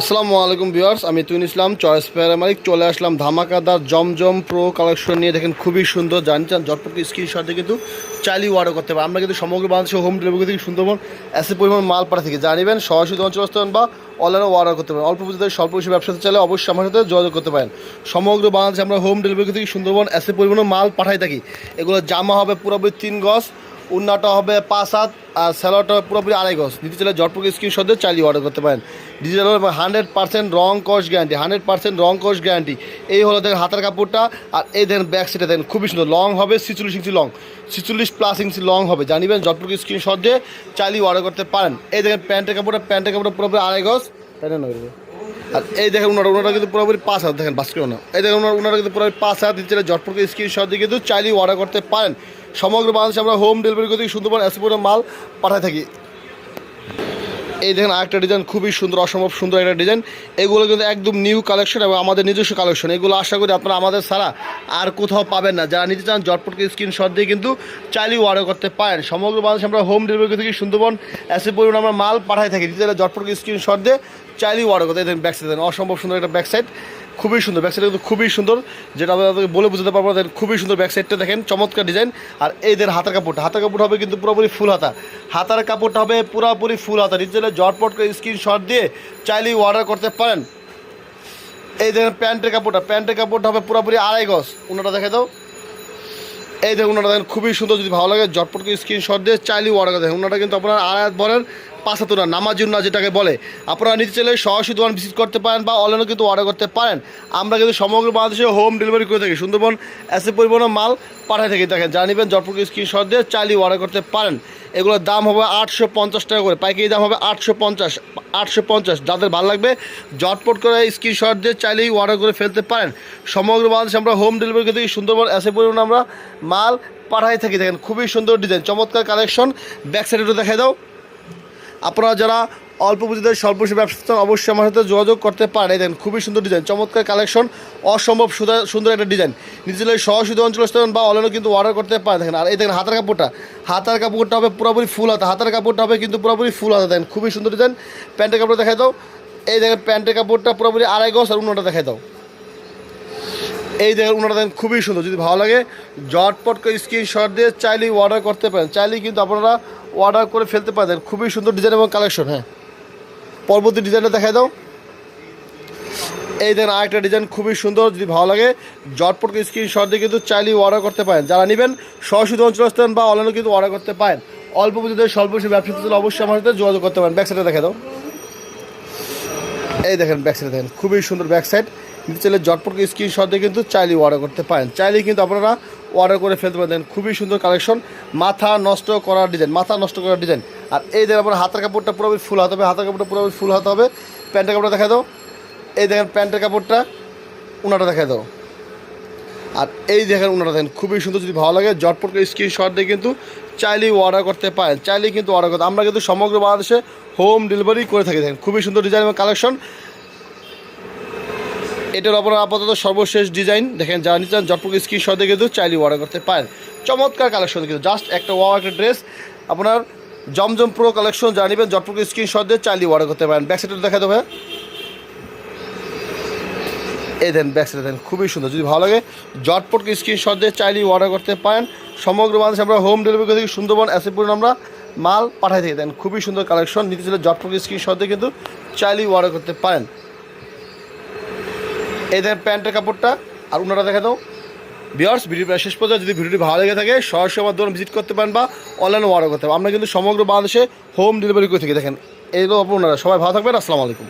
আসসালামু আলাইকুম ভিউয়ার্স, আমি তুইন ইসলাম, চয়েস প্যারামারিক চলে আসলাম ধামাকাদার জমজম প্রো কালেকশন নিয়ে। দেখেন, খুবই সুন্দর জানি জানছেন জটপটি স্ক্রিনশটে কিন্তু চাইলেই অর্ডার করতে পারেন। আমরা কিন্তু সমগ্র বাংলাদেশে হোম ডেলিভারি থেকে সুন্দরবন এসে পরিমাণ মাল পাঠা থেকে। জানিবেন সরাসরি অঞ্চল স্থান বা অনলাইনে অর্ডার করতে পারেন। অল্প পুঁজিতে স্বল্প পুঁজি ব্যবসাতে চাইলে অবশ্যই আমার সাথে যোগাযোগ করতে পারেন। সমগ্র বাংলাদেশে আমরা হোম ডেলিভারি থেকে সুন্দরবন এসে পরিমাণ মাল পাঠাই থাকি। এগুলো জামা হবে পুরোপুরি তিন গজ। উন্নাটা হবে পাঁচ হাত আর স্যালোয়ারটা হবে পুরোপুরি আড়াই গজ। দিতে চাইলে জটপুর স্ক্রিন সদ্যে চালিয়ে অর্ডার করতে পারেন। ডিজিটাল হান্ড্রেড পার্সেন্ট রং কস্ট গ্যারান্টি হান্ড্রেড পার্সেন্ট রং কস্ট গ্যারান্টি এই হলো দেখেন হাতের কাপড়টা আর এই দেখেন ব্যাক সাইডে দেখেন খুবই সুন্দর। লং হবে ছিচল্লিশ ইঞ্চি লং ছিচল্লিশ প্লাস ইঞ্চি লং হবে। জানিবেন জটপুর স্ক্রিন শট দিয়ে চালিয়ে অর্ডার করতে পারেন। এই দেখেন প্যান্টের কাপড়টা প্যান্টের কাপড়টা পুরোপুরি আড়াই গজ। প্যান্টের নয় আর এই দেখেন ওনারা ওনারা কিন্তু পুরোপুরি পাঁচ হাত। দেখেন বাস্কেট না এই দেখেন ওনারা ওনারা কিন্তু পুরোপুরি পাঁচ হাত। দিচ্ছে জটপুরকে স্ক্রিন শট দিয়ে কিন্তু চাইলেই অর্ডার করতে পারেন। সমগ্র বাংলাদেশে আমরা হোম ডেলিভারি করতে সুন্দরবন এসপুরের মাল পাঠায় থাকি। এই দেখেন আরেকটা ডিজাইন খুবই সুন্দর, অসম্ভব সুন্দর একটা ডিজাইন এগুলো কিন্তু একদম নিউ কালেকশন এবং আমাদের নিজস্ব কালেকশন এগুলো আশা করি আপনারা আমাদের ছাড়া আর কোথাও পাবেন না। যারা নিতে চান জটপটকে স্ক্রিনশট দিয়ে কিন্তু চাইলেই অর্ডার করতে পারেন। সমগ্র বাংলাদেশে আমরা হোম ডেলিভারি থেকে সুন্দরবন এসে পরিমাণ আমরা মাল পাঠাই থাকি। চাইলে জটপটকে স্ক্রিনশট দিয়ে চাইলেই অর্ডার করতে দেখেন ব্যাক সাইড দেন অসম্ভব সুন্দর একটা ব্যাক সাইড খুবই সুন্দর ব্যাক সাইডটা কিন্তু খুবই সুন্দর। যেটা আমরা আপনাদেরকে বলে বুঝতে পারব না, খুবই সুন্দর ব্যাক সাইডটা দেখেন চমৎকার ডিজাইন আর এই দেখেন হাতার কাপড়টা হাতার কাপড় হবে কিন্তু পুরোপুরি ফুল হাতা। হাতার কাপড়টা হবে পুরোপুরি ফুল হাতা। নিচে জটপট করে স্ক্রিনশট দিয়ে চাইলেই অর্ডার করতে পারেন। এই দেখেন প্যান্টের কাপড়টা প্যান্টের কাপড়টা হবে পুরোপুরি আড়াই গজ। উনাটা দেখে দাও। এই দেখুন ওনারা দেখেন খুবই সুন্দর যদি ভালো লাগে জটপট করে স্ক্রিনশট দিয়ে চাইলেই অর্ডার দেখেন ওনারা কিন্তু আপনার আড়াই বলেন পাঁচ হাত না নামাজুন না যেটাকে বলে। আপনারা নিতে চাইলে সরাসরি দোকান ভিজিট করতে পারেন বা অনলাইনে কিন্তু অর্ডার করতে পারেন। আমরা কিন্তু সমগ্র বাংলাদেশে হোম ডেলিভারি করে থাকি। সুন্দরবন এসে পরিবহনের মাল পাঠিয়ে থাকি। দেখেন জানিবেন জটপট স্ক্রিনশট দিয়ে চাইলেই অর্ডার করতে পারেন। এগুলোর দাম হবে আটশো পঞ্চাশ টাকা করে। পাইকারি দাম হবে আটশো পঞ্চাশ আটশো পঞ্চাশ। যাদের ভালো লাগবে জটপট করে স্ক্রিনশট দিয়ে চাইলেই অর্ডার করে ফেলতে পারেন। সমগ্র বাংলাদেশে আমরা হোম ডেলিভারি করে থাকি। সুন্দরবন এসে পরিমাণ আমরা মাল পাঠাই থাকি। দেখেন, খুবই সুন্দর ডিজাইন চমৎকার কালেকশন ব্যাক সাইডে দেখাই দাও। আপনারা যারা অল্প পুঁজিতে স্বল্প ব্যবসা অবশ্যই আমার সাথে যোগাযোগ করতে এই দেখেন, খুবই সুন্দর ডিজাইন চমৎকার কালেকশন অসম্ভব সুন্দর- একটা ডিজাইন নিজের সহসুদ অঞ্চল স্থান বা অনলাইনে কিন্তু অর্ডার করতে পারেন। দেখেন, আর এই দেখেন, হাতার কাপড়টা। হাতার কাপড়টা হবে পুরোপুরি ফুল হাতা। হাতার কাপড়টা হবে কিন্তু পুরোপুরি ফুল হাতা। দেখেন, খুবই সুন্দর ডিজাইন প্যান্টের কাপড় দেখাই দাও। এই দেখেন, প্যান্টের কাপড়টা পুরোপুরি আড়াই গজ আর উন্নটা দেখাই দাও। এই দেখেন ওনারা দেখেন খুবই সুন্দর। যদি ভালো লাগে জটপট করে স্ক্রিনশট দিয়ে চাইলেই অর্ডার করতে পারেন। চাইলেই কিন্তু আপনারা অর্ডার করে ফেলতে পারেন। খুবই সুন্দর ডিজাইন এবং কালেকশন হ্যাঁ। পরবর্তী ডিজাইনটা দেখাই দাও। এই দেখেন, আরেকটা ডিজাইন খুবই সুন্দর, যদি ভালো লাগে জটপট করে স্ক্রিনশট দিয়ে কিন্তু চাইলেই অর্ডার করতে পারেন। যারা নেবেন, সরাসরি অঞ্চল স্থান বা অনলাইনে কিন্তু অর্ডার করতে পারেন। অল্প পুঁজিতে স্বল্প ব্যবসা অবশ্যই আমার সাথে যোগাযোগ করতে পারেন। ব্যাক সাইডে দেখে দাও। এই দেখেন ব্যাক দেখেন, খুবই সুন্দর ব্যাক সাইড নিতে চাইলে জটপটকে স্ক্রিনশট কিন্তু চাইলেই অর্ডার করতে পারেন। চাইলে কিন্তু আপনারা অর্ডার করে ফেলতে পারেন খুবই সুন্দর কালেকশন মাথা নষ্ট করার ডিজাইন মাথা নষ্ট করার ডিজাইন আর এই দেখেন আপনার হাতের কাপড়টা পুরোপুরি ফুল হাতে হবে। হাতের কাপড়টা পুরোপুরি ফুল হাতে হবে। প্যান্টের কাপড়টা দেখা দাও। এই দেখেন প্যান্টের কাপড়টা, উনাটা দেখা দাও। আর এই দেখেন ওনারা দেখেন, খুবই সুন্দর যদি ভালো লাগে জটপট করে স্ক্রিনশট দিয়ে কিন্তু চাইলেই অর্ডার করতে পারেন। চাইলেই কিন্তু অর্ডার করতে আমরা কিন্তু সমগ্র বাংলাদেশে হোম ডেলিভারি করে থাকি। দেখেন, খুবই সুন্দর ডিজাইন এবং কালেকশন এটার আপনার আপাতত সর্বশেষ ডিজাইন দেখেন যারা নিতে চান জটপট স্ক্রিনশট দিয়ে কিন্তু চাইলেই অর্ডার করতে পারেন। চমৎকার কালেকশন কিন্তু জাস্ট একটা ওয়াও একটা ড্রেস আপনার জমজম প্রো কালেকশন যা নেবেন, জটপট স্ক্রিনশট দিয়ে চাইলেই অর্ডার করতে পারেন। ব্যাক সাইডে দেখা দেবে এই দেন ব্যাক দেন, খুবই সুন্দর। যদি ভালো লাগে জটপটকে স্ক্রিনশট দিয়ে চাইলেই অর্ডার করতে পারেন। সমগ্র বাংলাদেশে আমরা হোম ডেলিভারি করে থাকি, সুন্দরবন অ্যাসিপুর আমরা মাল পাঠাই থেকে। দেন, খুবই সুন্দর কালেকশন নিতে চাইলে জটপটকে স্ক্রিনশট দিয়ে কিন্তু চাইলেই অর্ডার করতে পারেন। এই দেখেন প্যান্টের কাপড়টা, আর ওনারা দেখে দাও। বিয়ার্স ভিডিও শেষ পর্যন্ত যদি ভিডিওটি ভালো লেগে থাকে, সরাসরি আমার দোকান ভিজিট করতে পারেন বা অনলাইনে অর্ডার করতে পারেন। আমরা কিন্তু সমগ্র বাংলাদেশে হোম ডেলিভারি করে থাকি। দেখেন এইগুলো আপনারা সবাই ভালো থাকবেন, আসসালামু আলাইকুম।